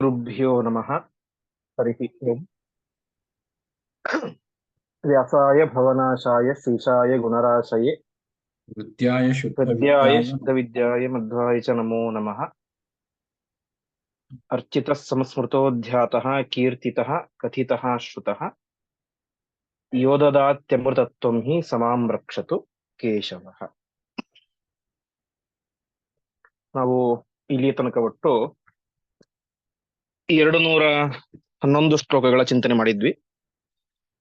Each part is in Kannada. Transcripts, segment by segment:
गुरुभ्यो नमः हरिः ओम् व्यासाय भवनाशाय श्रीशाय गुणराशये हृद्याय हृद्याय शुद्धविद्याय शुद्धविद्याय मध्वाय च नमो नमः अर्चितः संस्मृतोऽध्यातः कीर्तितः कथितः श्रुतः यो ददात्यमृतत्वं हि समां रक्षतु ಕೇಶವಃ ನಾವು ಇಲ್ಲಿ ತನಕ ಒಟ್ಟು ಎರಡು ನೂರ ಹನ್ನೊಂದು ಶ್ಲೋಕಗಳ ಚಿಂತನೆ ಮಾಡಿದ್ವಿ.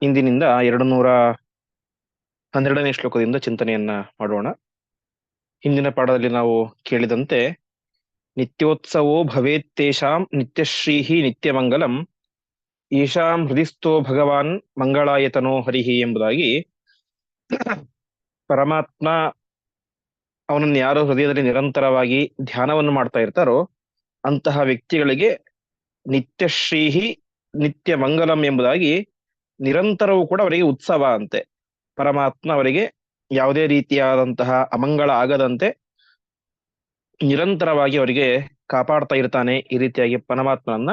ಇಂದಿನಿಂದ ಎರಡು ನೂರ ಹನ್ನೆರಡನೇ ಶ್ಲೋಕದಿಂದ ಚಿಂತನೆಯನ್ನ ಮಾಡೋಣ. ಹಿಂದಿನ ಪಾಠದಲ್ಲಿ ನಾವು ಕೇಳಿದಂತೆ, ನಿತ್ಯೋತ್ಸವೋ ಭವೇತ್ತೇಷಾಂ ನಿತ್ಯಶ್ರೀಹಿ ನಿತ್ಯಮಂಗಲಂ ಈಶಾಂ ಹೃದಿಸ್ಥೋ ಭಗವಾನ್ ಮಂಗಳಾಯತನೋ ಹರಿಹಿ ಎಂಬುದಾಗಿ ಪರಮಾತ್ಮ ಅವನನ್ನು ಯಾರು ಹೃದಯದಲ್ಲಿ ನಿರಂತರವಾಗಿ ಧ್ಯಾನವನ್ನು ಮಾಡ್ತಾ ಇರ್ತಾರೋ ಅಂತಹ ವ್ಯಕ್ತಿಗಳಿಗೆ ನಿತ್ಯಶ್ರೀಹಿ ನಿತ್ಯ ಮಂಗಲಂ ಎಂಬುದಾಗಿ ನಿರಂತರವೂ ಕೂಡ ಅವರಿಗೆ ಉತ್ಸವ ಅಂತೆ. ಪರಮಾತ್ಮ ಅವರಿಗೆ ಯಾವುದೇ ರೀತಿಯಾದಂತಹ ಅಮಂಗಳ ಆಗದಂತೆ ನಿರಂತರವಾಗಿ ಅವರಿಗೆ ಕಾಪಾಡ್ತಾ ಇರ್ತಾನೆ ಈ ರೀತಿಯಾಗಿ ಪರಮಾತ್ಮನನ್ನ.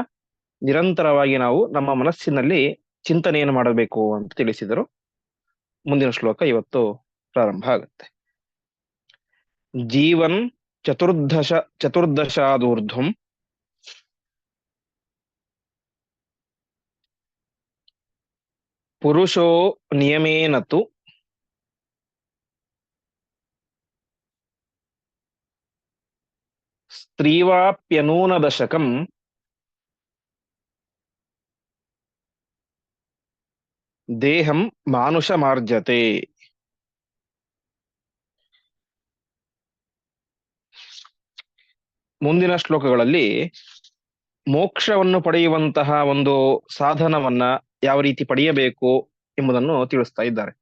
ನಿರಂತರವಾಗಿ ನಾವು ನಮ್ಮ ಮನಸ್ಸಿನಲ್ಲಿ ಚಿಂತನೆಯನ್ನು ಮಾಡಬೇಕು ಅಂತ ತಿಳಿಸಿದರು. ಮುಂದಿನ ಶ್ಲೋಕ ಇವತ್ತು ಪ್ರಾರಂಭ ಆಗುತ್ತೆ. ಜೀವನ್ ಚತುರ್ದಶ ಚತುರ್ದಶಾದೂರ್ಧ್ವಂ ಪುರುಷೋ ನಿಯಮೇನತು? ಸ್ತ್ರೀವಾಪ್ಯನೂನದಶಕಂ. ದೇಹಂ ಮಾನುಷ ಮಾರ್ಜತೆ ಮುಂದಿನ ಶ್ಲೋಕಗಳಲ್ಲಿ ಮೋಕ್ಷವನ್ನು ಪಡೆಯುವಂತಹ ಒಂದು ಸಾಧನವನ್ನ ಯಾವ ರೀತಿ ಪಡೆಯಬೇಕು ಎಂಬುದನ್ನು ತಿಳಿಸ್ತಾ ಇದ್ದಾರೆ.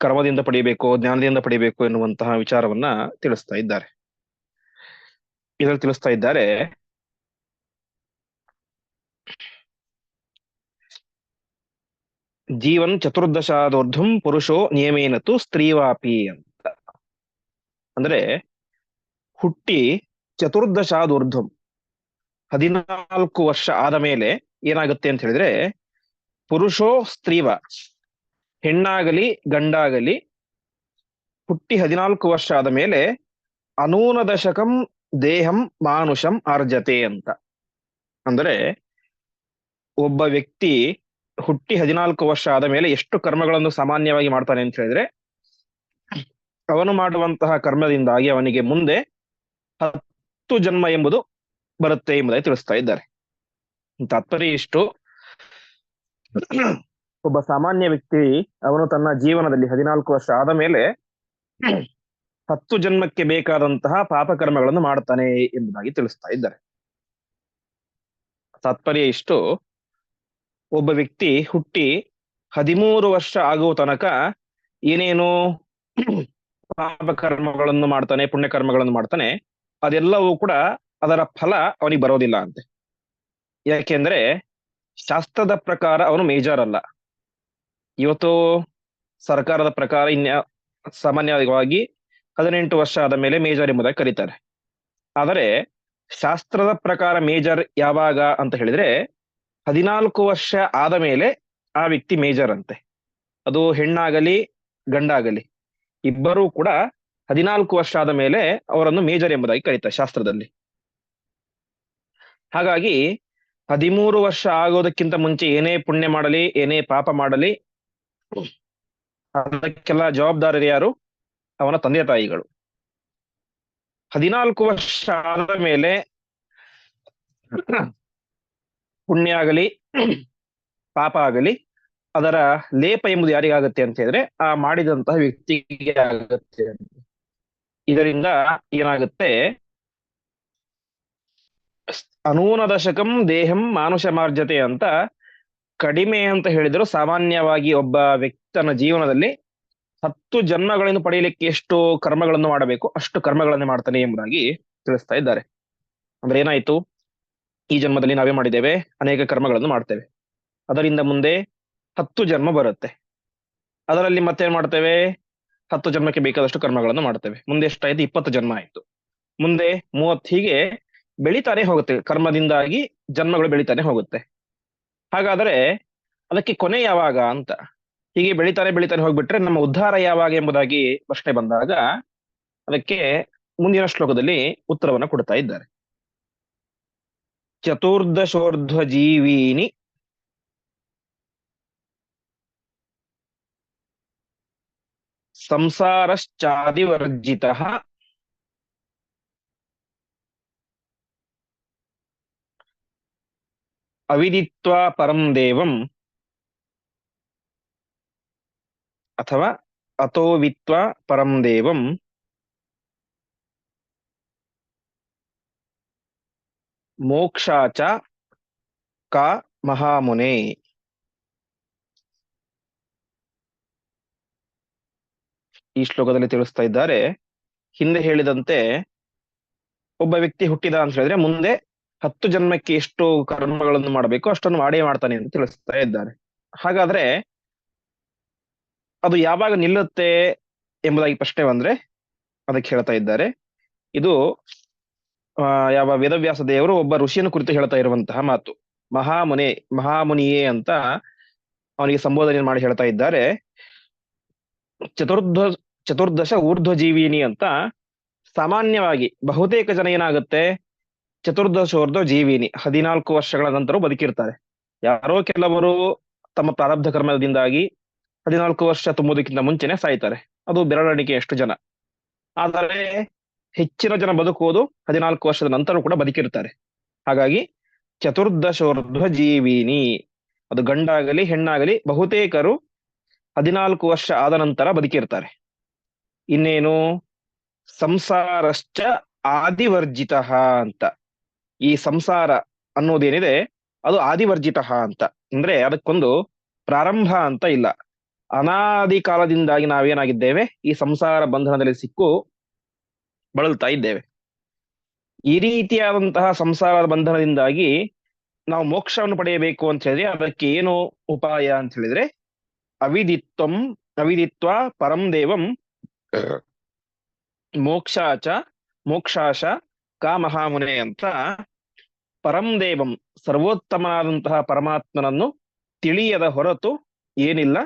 ಕರ್ಮದಿಂದ ಪಡೆಯಬೇಕು, ಜ್ಞಾನದಿಂದ ಪಡೆಯಬೇಕು ಎನ್ನುವಂತಹ ವಿಚಾರವನ್ನ ತಿಳಿಸ್ತಾ ಇದ್ದಾರೆ. ಇದರಲ್ಲಿ ತಿಳಿಸ್ತಾ ಇದ್ದಾರೆ, ಜೀವನ್ ಚತುರ್ದಶಾದೋರ್ಧಂ ಪುರುಷೋ ನಿಯಮೇನತು ಸ್ತ್ರೀವಾಪಿ ಅಂತ. ಅಂದ್ರೆ ಹುಟ್ಟಿ ಚತುರ್ದಶಾದೂರ್ಧಂ ಹದಿನಾಲ್ಕು ವರ್ಷ ಆದ ಮೇಲೆ ಏನಾಗುತ್ತೆ ಅಂತ ಹೇಳಿದ್ರೆ ಪುರುಷೋ ಸ್ತ್ರೀವ. ಹೆಣ್ಣಾಗಲಿ, ಗಂಡಾಗಲಿ, ಹುಟ್ಟಿ ಹದಿನಾಲ್ಕು ವರ್ಷ ಆದ ಮೇಲೆ ಅನೂನ ದಶಕಂ ದೇಹಂ ಮಾನುಷಂ ಅರ್ಜತೆ ಅಂತ. ಅಂದ್ರೆ ಒಬ್ಬ ವ್ಯಕ್ತಿ ಹುಟ್ಟಿ ಹದಿನಾಲ್ಕು ವರ್ಷ ಆದ ಮೇಲೆ ಎಷ್ಟು ಕರ್ಮಗಳನ್ನು ಸಾಮಾನ್ಯವಾಗಿ ಮಾಡ್ತಾನೆ ಅಂತ ಹೇಳಿದ್ರೆ, ಅವನು ಮಾಡುವಂತಹ ಕರ್ಮದಿಂದಾಗಿ ಅವನಿಗೆ ಮುಂದೆ ಹತ್ತು ಜನ್ಮ ಎಂಬುದು ಬರುತ್ತೆ ಎಂಬುದಾಗಿ ತಿಳಿಸ್ತಾ ಇದ್ದಾರೆ. ತಾತ್ಪರ್ಯ ಇಷ್ಟು. ಒಬ್ಬ ಸಾಮಾನ್ಯ ವ್ಯಕ್ತಿ, ಅವನು ತನ್ನ ಜೀವನದಲ್ಲಿ ಹದಿನಾಲ್ಕು ವರ್ಷ ಆದ ಮೇಲೆ ಹತ್ತು ಜನ್ಮಕ್ಕೆ ಬೇಕಾದಂತಹ ಪಾಪಕರ್ಮಗಳನ್ನು ಮಾಡ್ತಾನೆ ಎಂಬುದಾಗಿ ತಿಳಿಸ್ತಾ ಇದ್ದಾರೆ. ತಾತ್ಪರ್ಯ ಇಷ್ಟು, ಒಬ್ಬ ವ್ಯಕ್ತಿ ಹುಟ್ಟಿ ಹದಿಮೂರು ವರ್ಷ ಆಗುವ ತನಕ ಏನೇನು ಪಾಪಕರ್ಮಗಳನ್ನು ಮಾಡ್ತಾನೆ, ಪುಣ್ಯಕರ್ಮಗಳನ್ನು ಮಾಡ್ತಾನೆ, ಅದೆಲ್ಲವೂ ಕೂಡ ಅದರ ಫಲ ಅವನಿಗೆ ಬರೋದಿಲ್ಲ ಅಂತೆ. ಯಾಕೆಂದ್ರೆ ಶಾಸ್ತ್ರದ ಪ್ರಕಾರ ಅವನು ಮೇಜರ್ ಅಲ್ಲ. ಇವತ್ತು ಸರ್ಕಾರದ ಪ್ರಕಾರ ಇನ್ಯ ಸಾಮಾನ್ಯವಾಗಿ ಹದಿನೆಂಟು ವರ್ಷ ಆದ ಮೇಲೆ ಮೇಜರ್ ಎಂಬುದಾಗಿ ಕರೀತಾರೆ. ಆದರೆ ಶಾಸ್ತ್ರದ ಪ್ರಕಾರ ಮೇಜರ್ ಯಾವಾಗ ಅಂತ ಹೇಳಿದ್ರೆ ಹದಿನಾಲ್ಕು ವರ್ಷ ಆದ ಮೇಲೆ ಆ ವ್ಯಕ್ತಿ ಮೇಜರ್ ಅಂತೆ. ಅದು ಹೆಣ್ಣಾಗಲಿ, ಗಂಡಾಗಲಿ, ಇಬ್ಬರೂ ಕೂಡ ಹದಿನಾಲ್ಕು ವರ್ಷ ಆದ ಮೇಲೆ ಅವರನ್ನು ಮೇಜರ್ ಎಂಬುದಾಗಿ ಕರೀತಾರೆ ಶಾಸ್ತ್ರದಲ್ಲಿ. ಹಾಗಾಗಿ ಹದಿಮೂರು ವರ್ಷ ಆಗೋದಕ್ಕಿಂತ ಮುಂಚೆ ಏನೇ ಪುಣ್ಯ ಮಾಡಲಿ, ಏನೇ ಪಾಪ ಮಾಡಲಿ, ಅದಕ್ಕೆಲ್ಲ ಜವಾಬ್ದಾರರು ಯಾರು? ಅವನ ತಂದೆ ತಾಯಿಗಳು. ಹದಿನಾಲ್ಕು ವರ್ಷ ಆದ ಮೇಲೆ ಪುಣ್ಯ ಆಗಲಿ, ಪಾಪ ಆಗಲಿ, ಅದರ ಲೇಪ ಎಂಬುದು ಯಾರಿಗಾಗತ್ತೆ ಅಂತ ಹೇಳಿದ್ರೆ, ಆ ಮಾಡಿದಂತಹ ವ್ಯಕ್ತಿಗೆ ಆಗುತ್ತೆ. ಇದರಿಂದ ಏನಾಗುತ್ತೆ? ಅನೂನ ದಶಕಂ ದೇಹಂ ಮಾನುಷ ಮಾರ್ಜತೆ ಅಂತ ಕಡಿಮೆ ಅಂತ ಹೇಳಿದ್ರು. ಸಾಮಾನ್ಯವಾಗಿ ಒಬ್ಬ ವ್ಯಕ್ತನ ಜೀವನದಲ್ಲಿ ಹತ್ತು ಜನ್ಮಗಳನ್ನು ಪಡೆಯಲಿಕ್ಕೆ ಎಷ್ಟು ಕರ್ಮಗಳನ್ನು ಮಾಡಬೇಕು, ಅಷ್ಟು ಕರ್ಮಗಳನ್ನು ಮಾಡ್ತಾನೆ ಎಂಬುದಾಗಿ ತಿಳಿಸ್ತಾ ಇದ್ದಾರೆ. ಅಂದ್ರೆ ಏನಾಯ್ತು? ಈ ಜನ್ಮದಲ್ಲಿ ನಾವೇ ಮಾಡಿದ್ದೇವೆ, ಅನೇಕ ಕರ್ಮಗಳನ್ನು ಮಾಡ್ತೇವೆ. ಅದರಿಂದ ಮುಂದೆ ಹತ್ತು ಜನ್ಮ ಬರುತ್ತೆ. ಅದರಲ್ಲಿ ಮತ್ತೇನ್ ಮಾಡ್ತೇವೆ? ಹತ್ತು ಜನ್ಮಕ್ಕೆ ಬೇಕಾದಷ್ಟು ಕರ್ಮಗಳನ್ನು ಮಾಡ್ತೇವೆ. ಮುಂದೆ ಎಷ್ಟಾಯ್ತು? ಇಪ್ಪತ್ತು ಜನ್ಮ ಆಯ್ತು. ಮುಂದೆ ಮೂವತ್ತು ಹೀಗೆ ಬೆಳಿತಾನೆ ಹೋಗುತ್ತೆ. ಕರ್ಮದಿಂದಾಗಿ ಜನ್ಮಗಳು ಬೆಳಿತಾನೆ ಹೋಗುತ್ತೆ. ಹಾಗಾದರೆ ಅದಕ್ಕೆ ಕೊನೆ ಯಾವಾಗ ಅಂತ. ಹೀಗೆ ಬೆಳಿತಾನೆ ಬೆಳಿತಾನೆ ಹೋಗ್ಬಿಟ್ರೆ ನಮ್ಮ ಉದ್ಧಾರ ಯಾವಾಗ ಎಂಬುದಾಗಿ ಪ್ರಶ್ನೆ ಬಂದಾಗ ಅದಕ್ಕೆ ಮುಂದಿನ ಶ್ಲೋಕದಲ್ಲಿ ಉತ್ತರವನ್ನು ಕೊಡ್ತಾ ಇದ್ದಾರೆ. ಚತುರ್ದಶೋರ್ಧ್ವ ಜೀವಿನಿ ಸಂಸಾರಶ್ಚಾದಿವರ್ಜಿತ ಅವಿದಿತ್ವಾ ಪರಂ ದೇವಂ ಅಥವಾ ಅತೋವಿತ್ವ ಪರಂ ದೇವಂ ಮೋಕ್ಷಾಚ ಕಾ ಮಹಾಮುನೆ ಈ ಶ್ಲೋಕದಲ್ಲಿ ತಿಳಿಸ್ತಾ ಇದ್ದಾರೆ, ಹಿಂದೆ ಹೇಳಿದಂತೆ ಒಬ್ಬ ವ್ಯಕ್ತಿ ಹುಟ್ಟಿದ ಅಂತ ಹೇಳಿದ್ರೆ ಮುಂದೆ ಹತ್ತು ಜನ್ಮಕ್ಕೆ ಎಷ್ಟು ಕರ್ಮಗಳನ್ನು ಮಾಡಬೇಕು ಅಷ್ಟನ್ನು ಮಾಡೇ ಮಾಡ್ತಾನೆ ಅಂತ ತಿಳಿಸ್ತಾ ಇದ್ದಾರೆ. ಹಾಗಾದ್ರೆ ಅದು ಯಾವಾಗ ನಿಲ್ಲುತ್ತೆ ಎಂಬುದಾಗಿ ಪ್ರಶ್ನೆ ಬಂದ್ರೆ ಅದಕ್ಕೆ ಹೇಳ್ತಾ ಇದ್ದಾರೆ. ಇದು ಯಾವ ವೇದವ್ಯಾಸ ದೇವರು ಒಬ್ಬ ಋಷಿಯನ್ನು ಕುರಿತು ಹೇಳ್ತಾ ಇರುವಂತಹ ಮಾತು. ಮಹಾಮುನೆ, ಮಹಾಮುನಿಯೇ ಅಂತ ಅವನಿಗೆ ಸಂಬೋಧನೆ ಮಾಡಿ ಹೇಳ್ತಾ ಇದ್ದಾರೆ. ಚತುರ್ಧ, ಚತುರ್ದಶ ಊರ್ಧ್ವ ಜೀವಿನಿ ಅಂತ ಸಾಮಾನ್ಯವಾಗಿ ಬಹುತೇಕ ಜನ ಏನಾಗುತ್ತೆ? ಚತುರ್ದಶೋರ್ಧ್ವ ಜೀವಿನಿ. ಹದಿನಾಲ್ಕು ವರ್ಷಗಳ ನಂತರ ಬದುಕಿರ್ತಾರೆ. ಯಾರೋ ಕೆಲವರು ತಮ್ಮ ಪ್ರಾರಬ್ಧ ಕರ್ಮದಿಂದಾಗಿ ಹದಿನಾಲ್ಕು ವರ್ಷ ತುಂಬುವುದಕ್ಕಿಂತ ಮುಂಚೆನೆ ಸಾಯ್ತಾರೆ. ಅದು ಬೆರಳಿಕೆ ಎಷ್ಟು ಜನ. ಆದರೆ ಹೆಚ್ಚಿನ ಜನ ಬದುಕುವುದು ಹದಿನಾಲ್ಕು ವರ್ಷದ ನಂತರ ಕೂಡ ಬದುಕಿರ್ತಾರೆ ಹಾಗಾಗಿ ಚತುರ್ದಶವರ್ಧ ಜೀವಿನಿ. ಅದು ಗಂಡಾಗಲಿ ಹೆಣ್ಣಾಗಲಿ ಬಹುತೇಕರು ಹದಿನಾಲ್ಕು ವರ್ಷ ಆದ ನಂತರ ಬದುಕಿರ್ತಾರೆ. ಇನ್ನೇನು? ಸಂಸಾರಶ್ಚ ಆದಿವರ್ಜಿತ ಅಂತ. ಈ ಸಂಸಾರ ಅನ್ನೋದೇನಿದೆ, ಅದು ಆದಿವರ್ಜಿತ ಅಂತ. ಅಂದ್ರೆ ಅದಕ್ಕೊಂದು ಪ್ರಾರಂಭ ಅಂತ ಇಲ್ಲ. ಅನಾದಿ ಕಾಲದಿಂದಾಗಿ ನಾವೇನಾಗಿದ್ದೇವೆ, ಈ ಸಂಸಾರ ಬಂಧನದಲ್ಲಿ ಸಿಕ್ಕು ಬಳಲ್ತಾ ಇದ್ದೇವೆ. ಈ ರೀತಿಯಾದಂತಹ ಸಂಸಾರ ಬಂಧನದಿಂದಾಗಿ ನಾವು ಮೋಕ್ಷವನ್ನು ಪಡೆಯಬೇಕು ಅಂತ ಹೇಳಿದ್ರೆ, ಅದಕ್ಕೆ ಏನು ಉಪಾಯ ಅಂತ ಹೇಳಿದ್ರೆ, ಅವಿದಿತ್ವಂ, ಅವಿದಿತ್ವ ಪರಂ ದೇವಂ ಮೋಕ್ಷಾಚ ಮೋಕ್ಷಾಶ ಕಾ ಮಹಾಮುನೆ ಅಂತ ಪರಂ ದೇವಂ ಸರ್ವೋತ್ತಮನಾದಂತಹ ಪರಮಾತ್ಮನನ್ನು ತಿಳಿಯದ ಹೊರತು ಏನಿಲ್ಲ.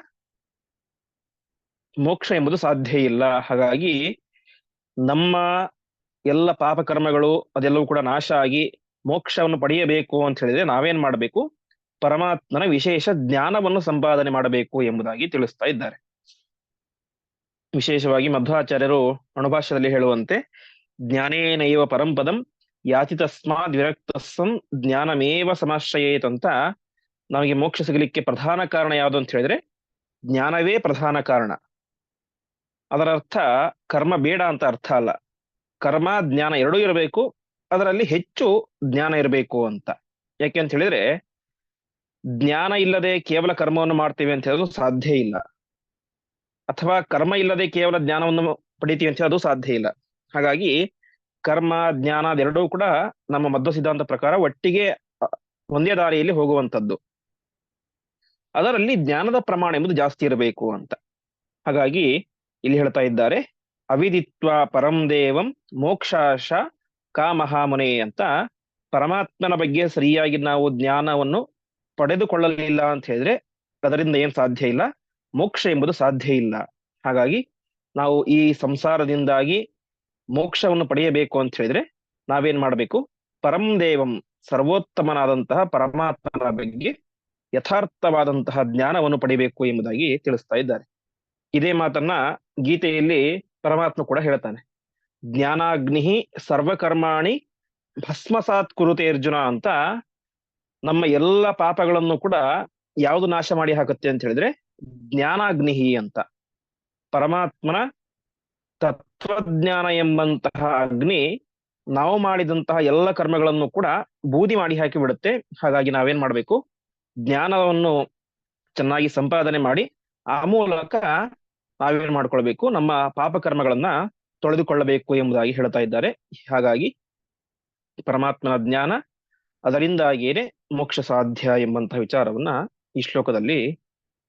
ಮೋಕ್ಷ ಎಂಬುದು ಸಾಧ್ಯ ಇಲ್ಲ. ಹಾಗಾಗಿ ನಮ್ಮ ಎಲ್ಲ ಪಾಪಕರ್ಮಗಳು ಅದೆಲ್ಲವೂ ಕೂಡ ನಾಶ ಆಗಿ ಮೋಕ್ಷವನ್ನು ಪಡೆಯಬೇಕು ಅಂತ ಹೇಳಿದ್ರೆ ನಾವೇನ್ ಮಾಡಬೇಕು? ಪರಮಾತ್ಮನ ವಿಶೇಷ ಜ್ಞಾನವನ್ನು ಸಂಪಾದನೆ ಮಾಡಬೇಕು ಎಂಬುದಾಗಿ ತಿಳಿಸ್ತಾ ಇದ್ದಾರೆ. ವಿಶೇಷವಾಗಿ ಮಧ್ವಾಚಾರ್ಯರು ಅಣುಭಾಷ್ಯದಲ್ಲಿ ಹೇಳುವಂತೆ, ಜ್ಞಾನೇನೈವ ಪರಂಪದಂ ಯಾತಿ ತಸ್ಮಾದ್ ವಿರಕ್ತಸ್ಸಂ ಜ್ಞಾನಮೇವ ಸಮಾಶ್ರಯೇತ್ ಅಂತ ನಮಗೆ ಮೋಕ್ಷ ಸಿಗಲಿಕ್ಕೆ ಪ್ರಧಾನ ಕಾರಣ ಯಾವುದು ಅಂತ ಹೇಳಿದ್ರೆ ಜ್ಞಾನವೇ ಪ್ರಧಾನ ಕಾರಣ. ಅದರ ಅರ್ಥ ಕರ್ಮ ಬೇಡ ಅಂತ ಅರ್ಥ ಅಲ್ಲ. ಕರ್ಮ, ಜ್ಞಾನ ಎರಡೂ ಇರಬೇಕು, ಅದರಲ್ಲಿ ಹೆಚ್ಚು ಜ್ಞಾನ ಇರಬೇಕು ಅಂತ. ಯಾಕೆ ಅಂತ ಹೇಳಿದ್ರೆ ಜ್ಞಾನ ಇಲ್ಲದೆ ಕೇವಲ ಕರ್ಮವನ್ನು ಮಾಡ್ತೀವಿ ಅಂತ ಹೇಳೋದು ಸಾಧ್ಯ ಇಲ್ಲ. ಅಥವಾ ಕರ್ಮ ಇಲ್ಲದೆ ಕೇವಲ ಜ್ಞಾನವನ್ನು ಪಡಿತೀವಿ ಅಂತ ಹೇಳೋದು ಸಾಧ್ಯ ಇಲ್ಲ. ಹಾಗಾಗಿ ಕರ್ಮ, ಜ್ಞಾನ ಅದೆರಡೂ ಕೂಡ ನಮ್ಮ ಮಧ್ವ ಸಿದ್ಧಾಂತ ಪ್ರಕಾರ ಒಟ್ಟಿಗೆ ಒಂದೇ ದಾರಿಯಲ್ಲಿ ಹೋಗುವಂತದ್ದು ಅದರಲ್ಲಿ ಜ್ಞಾನದ ಪ್ರಮಾಣ ಎಂಬುದು ಜಾಸ್ತಿ ಇರಬೇಕು ಅಂತ. ಹಾಗಾಗಿ ಇಲ್ಲಿ ಹೇಳ್ತಾ ಇದ್ದಾರೆ, ಅವಿದಿತ್ವ ಪರಂ ದೇವಂ ಮೋಕ್ಷಾಶ ಕಾಮಹಾಮುನೆ ಅಂತ. ಪರಮಾತ್ಮನ ಬಗ್ಗೆ ಸರಿಯಾಗಿ ನಾವು ಜ್ಞಾನವನ್ನು ಪಡೆದುಕೊಳ್ಳಲಿಲ್ಲ ಅಂತ ಹೇಳಿದ್ರೆ ಅದರಿಂದ ಏನ್ ಸಾಧ್ಯ ಇಲ್ಲ? ಮೋಕ್ಷ ಎಂಬುದು ಸಾಧ್ಯ ಇಲ್ಲ. ಹಾಗಾಗಿ ನಾವು ಈ ಸಂಸಾರದಿಂದಾಗಿ ಮೋಕ್ಷವನ್ನು ಪಡೆಯಬೇಕು ಅಂತ ಹೇಳಿದ್ರೆ ನಾವೇನ್ ಮಾಡಬೇಕು? ಪರಂ ದೇವಂ ಸರ್ವೋತ್ತಮನಾದಂತಹ ಪರಮಾತ್ಮನ ಬಗ್ಗೆ ಯಥಾರ್ಥವಾದಂತಹ ಜ್ಞಾನವನ್ನು ಪಡಿಬೇಕು ಎಂಬುದಾಗಿ ತಿಳಿಸ್ತಾ ಇದ್ದಾರೆ. ಇದೇ ಮಾತನ್ನ ಗೀತೆಯಲ್ಲಿ ಪರಮಾತ್ಮ ಕೂಡ ಹೇಳ್ತಾನೆ. ಜ್ಞಾನಾಗ್ನಿ ಸರ್ವಕರ್ಮಾಣಿ ಭಸ್ಮಸಾತ್ ಕುರುತೆ ಅರ್ಜುನ ಅಂತ ನಮ್ಮ ಎಲ್ಲ ಪಾಪಗಳನ್ನು ಕೂಡ ಯಾವುದು ನಾಶ ಮಾಡಿ ಹಾಕುತ್ತೆ ಅಂತ ಹೇಳಿದ್ರೆ ಜ್ಞಾನಾಗ್ನಿಹಿ ಅಂತ. ಪರಮಾತ್ಮನ ತತ್ವಜ್ಞಾನ ಎಂಬಂತಹ ಅಗ್ನಿ ನಾವು ಮಾಡಿದಂತಹ ಎಲ್ಲ ಕರ್ಮಗಳನ್ನು ಕೂಡ ಬೂದಿ ಮಾಡಿ ಹಾಕಿ ಬಿಡುತ್ತೆ. ಹಾಗಾಗಿ ನಾವೇನ್ ಮಾಡ್ಬೇಕು? ಜ್ಞಾನವನ್ನು ಚೆನ್ನಾಗಿ ಸಂಪಾದನೆ ಮಾಡಿ ಆ ಮೂಲಕ ನಾವೇನ್ ಮಾಡ್ಕೊಳ್ಬೇಕು? ನಮ್ಮ ಪಾಪ ಕರ್ಮಗಳನ್ನ ತೊಳೆದುಕೊಳ್ಳಬೇಕು ಎಂಬುದಾಗಿ ಹೇಳ್ತಾ ಇದ್ದಾರೆ. ಹಾಗಾಗಿ ಪರಮಾತ್ಮನ ಜ್ಞಾನ ಅದರಿಂದಾಗಿಯೇ ಮೋಕ್ಷ ಸಾಧ್ಯ ಎಂಬಂತಹ ವಿಚಾರವನ್ನ ಈ ಶ್ಲೋಕದಲ್ಲಿ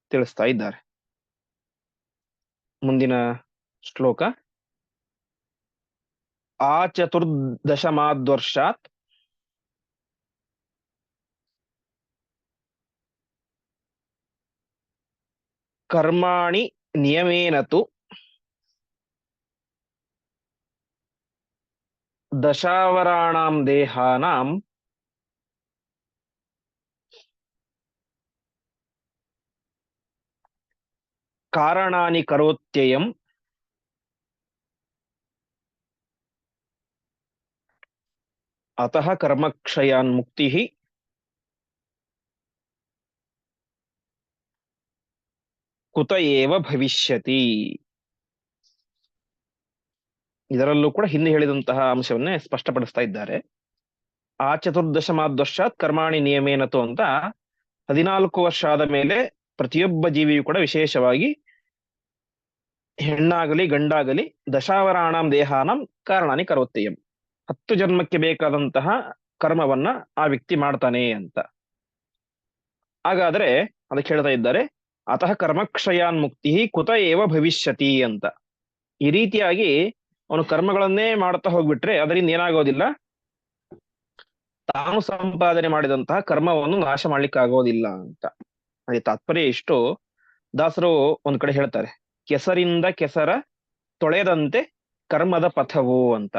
ತಿಳಿಸ್ತಾ ಇದ್ದಾರೆ. ಮುಂದಿನ శ్లోక? ఆ చతుర్దశమాద్వర్షాత్ కర్మాణి నియమేన దశావరాణం దేహానా. కారణాని కరోత్యయం ಅತಃ ಕರ್ಮಕ್ಷಯಾನ್ ಮುಕ್ತಿ ಕುತ ಏವ ಭವಿಷ್ಯತಿ ಇದರಲ್ಲೂ ಕೂಡ ಹಿಂದೆ ಹೇಳಿದಂತಹ ಅಂಶವನ್ನೇ ಸ್ಪಷ್ಟಪಡಿಸ್ತಾ ಇದ್ದಾರೆ. ಆ ಚತುರ್ದಶಮಾದ್ವರ್ಷಾತ್ ಕರ್ಮಾಣಿ ನಿಯಮೇನತು ಅಂತ ಹದಿನಾಲ್ಕು ವರ್ಷ ಆದ ಮೇಲೆ ಪ್ರತಿಯೊಬ್ಬ ಜೀವಿಯು ಕೂಡ ವಿಶೇಷವಾಗಿ ಹೆಣ್ಣಾಗಲಿ ಗಂಡಾಗಲಿ ದಶಾವರಾಣಾಂ ದೇಹಾನಂ ಕಾರಣಾನಿ ಕರೋತ್ತೆಯಂ. ಹತ್ತು ಜನ್ಮಕ್ಕೆ ಬೇಕಾದಂತಹ ಕರ್ಮವನ್ನ ಆ ವ್ಯಕ್ತಿ ಮಾಡ್ತಾನೆ ಅಂತ. ಹಾಗಾದ್ರೆ ಅದಕ್ಕೆ ಹೇಳ್ತಾ ಇದ್ದಾರೆ, ಅತಃ ಕರ್ಮಕ್ಷಯಾನ್ ಮುಕ್ತಿ ಕುತ ಏವ ಭವಿಷ್ಯತಿ ಅಂತ. ಈ ರೀತಿಯಾಗಿ ಅವನು ಕರ್ಮಗಳನ್ನೇ ಮಾಡ್ತಾ ಹೋಗ್ಬಿಟ್ರೆ ಅದರಿಂದ ಏನಾಗೋದಿಲ್ಲ. ತಾನು ಸಂಪಾದನೆ ಮಾಡಿದಂತಹ ಕರ್ಮವನ್ನು ನಾಶ ಮಾಡ್ಲಿಕ್ಕೆ ಆಗೋದಿಲ್ಲ ಅಂತ. ಅದೇ ತಾತ್ಪರ್ಯ ಇಷ್ಟು. ದಾಸರು ಒಂದ್ ಕಡೆ ಹೇಳ್ತಾರೆ, ಕೆಸರಿಂದ ಕೆಸರ ತೊಳೆದಂತೆ ಕರ್ಮದ ಪಥವು ಅಂತ.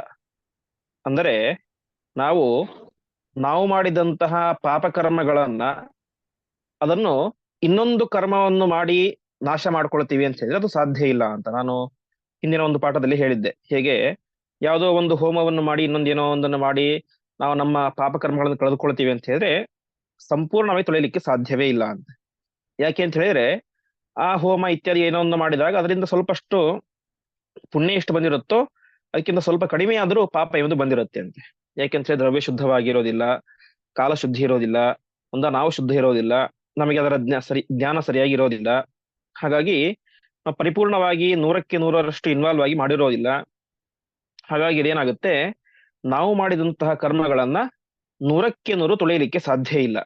ಅಂದರೆ ನಾವು ನಾವು ಮಾಡಿದಂತಹ ಪಾಪಕರ್ಮಗಳನ್ನ ಅದನ್ನು ಇನ್ನೊಂದು ಕರ್ಮವನ್ನು ಮಾಡಿ ನಾಶ ಮಾಡ್ಕೊಳ್ತೀವಿ ಅಂತ ಹೇಳಿದ್ರೆ ಅದು ಸಾಧ್ಯ ಇಲ್ಲ ಅಂತ ನಾನು ಹಿಂದಿನ ಒಂದು ಪಾಠದಲ್ಲಿ ಹೇಳಿದ್ದೆ. ಹೇಗೆ? ಯಾವುದೋ ಒಂದು ಹೋಮವನ್ನು ಮಾಡಿ ಇನ್ನೊಂದೇನೋ ಒಂದನ್ನು ಮಾಡಿ ನಾವು ನಮ್ಮ ಪಾಪಕರ್ಮಗಳನ್ನು ಕಳೆದುಕೊಳ್ತೀವಿ ಅಂತ ಹೇಳಿದ್ರೆ ಸಂಪೂರ್ಣವಾಗಿ ತೊಳೆಯಲಿಕ್ಕೆ ಸಾಧ್ಯವೇ ಇಲ್ಲ ಅಂತ. ಯಾಕೆ ಅಂತ ಹೇಳಿದ್ರೆ ಆ ಹೋಮ ಇತ್ಯಾದಿ ಏನೋ ಒಂದು ಮಾಡಿದಾಗ ಅದರಿಂದ ಸ್ವಲ್ಪಷ್ಟು ಪುಣ್ಯ ಎಷ್ಟು ಬಂದಿರುತ್ತೋ ಅದಕ್ಕಿಂತ ಸ್ವಲ್ಪ ಕಡಿಮೆ ಆದರೂ ಪಾಪ ಎಂದು ಬಂದಿರುತ್ತೆ ಅಂತೆ. ಯಾಕೆಂದ್ರೆ ದ್ರವ್ಯ ಶುದ್ಧವಾಗಿರೋದಿಲ್ಲ, ಕಾಲ ಶುದ್ಧಿ ಇರೋದಿಲ್ಲ, ಒಂದ ನಾವು ಶುದ್ಧ ಇರೋದಿಲ್ಲ, ನಮಗೆ ಅದರ ಜ್ಞಾ ಸರಿ, ಜ್ಞಾನ ಸರಿಯಾಗಿರೋದಿಲ್ಲ. ಹಾಗಾಗಿ ಪರಿಪೂರ್ಣವಾಗಿ ನೂರಕ್ಕೆ ನೂರರಷ್ಟು ಇನ್ವಾಲ್ವ್ ಆಗಿ ಮಾಡಿರೋದಿಲ್ಲ. ಹಾಗಾಗಿ ಇದೇನಾಗುತ್ತೆ? ನಾವು ಮಾಡಿದಂತಹ ಕರ್ಮಗಳನ್ನ ನೂರಕ್ಕೆ ನೂರು ತೊಳೆಯಲಿಕ್ಕೆ ಸಾಧ್ಯ ಇಲ್ಲ.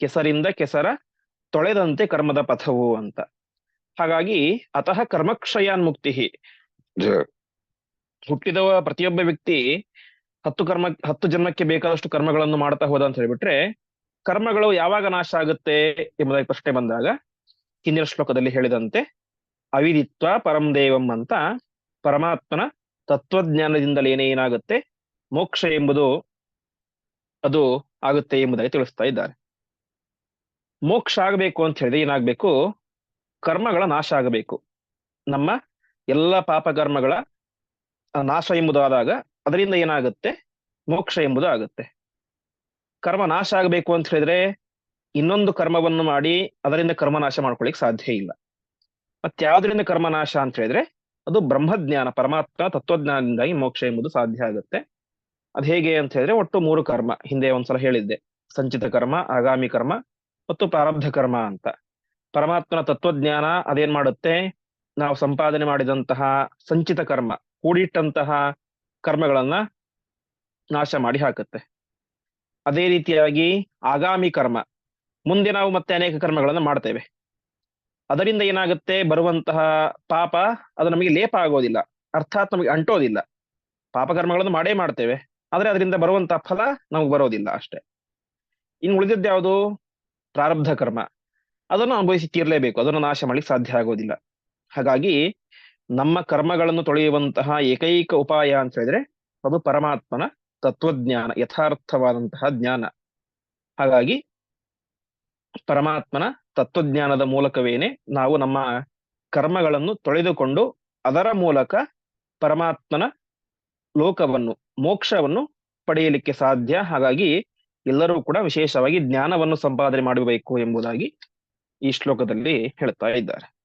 ಕೆಸರಿಂದ ಕೆಸರ ತೊಳೆದಂತೆ ಕರ್ಮದ ಪಥವು ಅಂತ. ಹಾಗಾಗಿ ಅತಃ ಕರ್ಮಕ್ಷಯಾನ್ ಮುಕ್ತಿ ಹುಟ್ಟಿದವ ಪ್ರತಿಯೊಬ್ಬ ವ್ಯಕ್ತಿ ಹತ್ತು ಕರ್ಮ, ಹತ್ತು ಜನ್ಮಕ್ಕೆ ಬೇಕಾದಷ್ಟು ಕರ್ಮಗಳನ್ನು ಮಾಡ್ತಾ ಹೋದ ಅಂತ ಹೇಳಿಬಿಟ್ರೆ, ಕರ್ಮಗಳು ಯಾವಾಗ ನಾಶ ಆಗುತ್ತೆ ಎಂಬುದಾಗಿ ಪ್ರಶ್ನೆ ಬಂದಾಗ ಹಿಂದಿನ ಶ್ಲೋಕದಲ್ಲಿ ಹೇಳಿದಂತೆ, ಅವಿದಿತ್ವ ಪರಂ ದೇವಂ ಅಂತ ಪರಮಾತ್ಮನ ತತ್ವಜ್ಞಾನದಿಂದಲೇ ಏನಾಗುತ್ತೆ, ಮೋಕ್ಷ ಎಂಬುದು ಅದು ಆಗುತ್ತೆ ಎಂಬುದಾಗಿ ತಿಳಿಸ್ತಾ ಇದ್ದಾರೆ. ಮೋಕ್ಷ ಆಗಬೇಕು ಅಂತ ಹೇಳಿದ್ರೆ ಏನಾಗಬೇಕು, ಕರ್ಮಗಳ ನಾಶ ಆಗಬೇಕು. ನಮ್ಮ ಎಲ್ಲ ಪಾಪಕರ್ಮಗಳ ನಾಶ ಎಂಬುದಾದಾಗ ಅದರಿಂದ ಏನಾಗುತ್ತೆ? ಮೋಕ್ಷ ಎಂಬುದು ಆಗುತ್ತೆ. ಕರ್ಮ ನಾಶ ಆಗಬೇಕು ಅಂತ ಹೇಳಿದ್ರೆ ಇನ್ನೊಂದು ಕರ್ಮವನ್ನು ಮಾಡಿ ಅದರಿಂದ ಕರ್ಮ ನಾಶ ಮಾಡ್ಕೊಳ್ಳಿಕ್ ಸಾಧ್ಯ ಇಲ್ಲ. ಮತ್ತೆ ಕರ್ಮನಾಶ ಕರ್ಮ ನಾಶ ಅಂತ ಹೇಳಿದ್ರೆ ಅದು ಬ್ರಹ್ಮಜ್ಞಾನ, ಪರಮಾತ್ಮ ತತ್ವಜ್ಞಾನದಿಂದಾಗಿ ಮೋಕ್ಷ ಎಂಬುದು ಸಾಧ್ಯ ಆಗುತ್ತೆ. ಅದ್ ಹೇಗೆ ಅಂತ ಹೇಳಿದ್ರೆ ಒಟ್ಟು ಮೂರು ಕರ್ಮ, ಹಿಂದೆ ಒಂದ್ಸಲ ಹೇಳಿದ್ದೆ. ಸಂಚಿತ ಕರ್ಮ, ಆಗಾಮಿ ಕರ್ಮ ಮತ್ತು ಪ್ರಾರಬ್ಧ ಕರ್ಮ ಅಂತ. ಪರಮಾತ್ಮನ ತತ್ವಜ್ಞಾನ ಅದೇನ್ ಮಾಡುತ್ತೆ? ನಾವು ಸಂಪಾದನೆ ಮಾಡಿದಂತಹ ಸಂಚಿತ ಕರ್ಮ. ಕೂಡಿಟ್ಟಂತಹ ಕರ್ಮಗಳನ್ನ ನಾಶ ಮಾಡಿ ಹಾಕುತ್ತೆ. ಅದೇ ರೀತಿಯಾಗಿ ಆಗಾಮಿ ಕರ್ಮ, ಮುಂದೆ ನಾವು ಮತ್ತೆ ಅನೇಕ ಕರ್ಮಗಳನ್ನು ಮಾಡ್ತೇವೆ. ಅದರಿಂದ ಏನಾಗುತ್ತೆ? ಬರುವಂತಹ ಪಾಪ ಅದು ನಮಗೆ ಲೇಪ ಆಗೋದಿಲ್ಲ. ಅರ್ಥಾತ್ ನಮಗೆ ಅಂಟೋದಿಲ್ಲ. ಪಾಪ ಕರ್ಮಗಳನ್ನು ಮಾಡೇ ಮಾಡ್ತೇವೆ. ಆದರೆ ಅದರಿಂದ ಬರುವಂತಹ ಫಲ ನಮಗೆ ಬರೋದಿಲ್ಲ ಅಷ್ಟೇ. ಇನ್ನು ಉಳಿದದ್ದು ಯಾವುದು? ಪ್ರಾರಬ್ಧ ಕರ್ಮ. ಅದನ್ನು ಅನುಭವಿಸಿ ತೀರ್ಲೇಬೇಕು. ಅದನ್ನು ನಾಶ ಮಾಡ್ಲಿಕ್ಕೆ ಸಾಧ್ಯ ಆಗೋದಿಲ್ಲ. ಹಾಗಾಗಿ ನಮ್ಮ ಕರ್ಮಗಳನ್ನು ತೊಳೆಯುವಂತಹ ಏಕೈಕ ಉಪಾಯ ಅಂತ ಹೇಳಿದ್ರೆ ಅದು ಪರಮಾತ್ಮನ ತತ್ವಜ್ಞಾನ, ಯಥಾರ್ಥವಾದಂತಹ ಜ್ಞಾನ. ಹಾಗಾಗಿ ಪರಮಾತ್ಮನ ತತ್ವಜ್ಞಾನದ ಮೂಲಕವೇನೆ ನಾವು ನಮ್ಮ ಕರ್ಮಗಳನ್ನು ತೊಳೆದುಕೊಂಡು ಅದರ ಮೂಲಕ ಪರಮಾತ್ಮನ ಲೋಕವನ್ನು, ಮೋಕ್ಷವನ್ನು ಪಡೆಯಲಿಕ್ಕೆ ಸಾಧ್ಯ. ಹಾಗಾಗಿ ಎಲ್ಲರೂ ಕೂಡ ವಿಶೇಷವಾಗಿ ಜ್ಞಾನವನ್ನು ಸಂಪಾದನೆ ಮಾಡಬೇಕು ಎಂಬುದಾಗಿ ಈ ಶ್ಲೋಕದಲ್ಲಿ ಹೇಳ್ತಾ ಇದ್ದಾರೆ.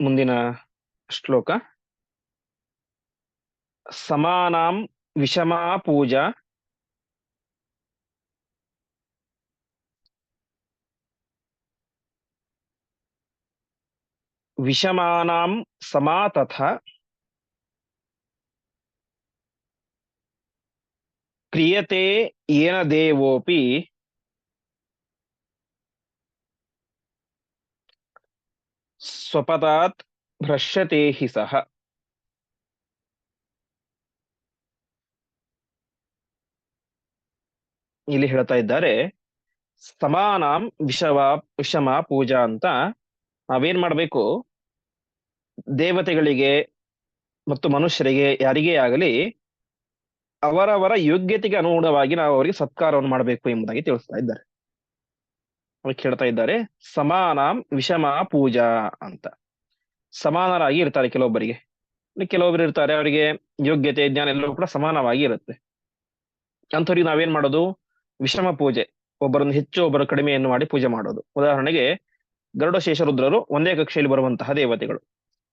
ಮುಂದಿನ ಶ್ಲೋಕ. ಸಮಾನಾಂ ವಿಷಮಾ ಪೂಜಾ. ವಿಷಮಾನಾಂ ಸಮಾ ತಥಾ. ಕ್ರಿಯತೆ ಏನ ದೇವೋಪಿ. ಸ್ವಪದಾತ್ ಭ್ರಶ್ಯತೆ ಹಿ ಸಹ ಇಲ್ಲಿ ಹೇಳ್ತಾ ಇದ್ದಾರೆ, ಸಮಾನಾಂ ವಿಷವ ವಿಷಮ ಪೂಜಾ ಅಂತ. ನಾವೇನ್ ಮಾಡ್ಬೇಕು? ದೇವತೆಗಳಿಗೆ ಮತ್ತು ಮನುಷ್ಯರಿಗೆ ಯಾರಿಗೇ ಆಗಲಿ ಅವರವರ ಯೋಗ್ಯತೆಗೆ ಅನುಗುಣವಾಗಿ ನಾವು ಅವರಿಗೆ ಸತ್ಕಾರವನ್ನು ಮಾಡಬೇಕು ಎಂಬುದಾಗಿ ತಿಳಿಸ್ತಾ ಇದ್ದಾರೆ. ಕೇಳ್ತಾ ಇದ್ದಾರೆ, ಸಮಾನಾಂ ವಿಷಮ ಪೂಜಾ ಅಂತ. ಸಮಾನರಾಗಿ ಇರ್ತಾರೆ ಕೆಲವೊಬ್ಬರಿಗೆ. ಕೆಲವೊಬ್ರು ಇರ್ತಾರೆ, ಅವರಿಗೆ ಯೋಗ್ಯತೆ, ಜ್ಞಾನ ಎಲ್ಲವೂ ಕೂಡ ಸಮಾನವಾಗಿ ಇರುತ್ತೆ. ಅಂಥವ್ರಿಗೆ ನಾವೇನ್ ಮಾಡೋದು? ವಿಷಮ ಪೂಜೆ. ಒಬ್ಬರನ್ನು ಹೆಚ್ಚು, ಒಬ್ಬರು ಕಡಿಮೆಯನ್ನು ಮಾಡಿ ಪೂಜೆ ಮಾಡೋದು. ಉದಾಹರಣೆಗೆ ಗರುಡ ಶೇಷರುದ್ರರು ಒಂದೇ ಕಕ್ಷೆಯಲ್ಲಿ ಬರುವಂತಹ ದೇವತೆಗಳು.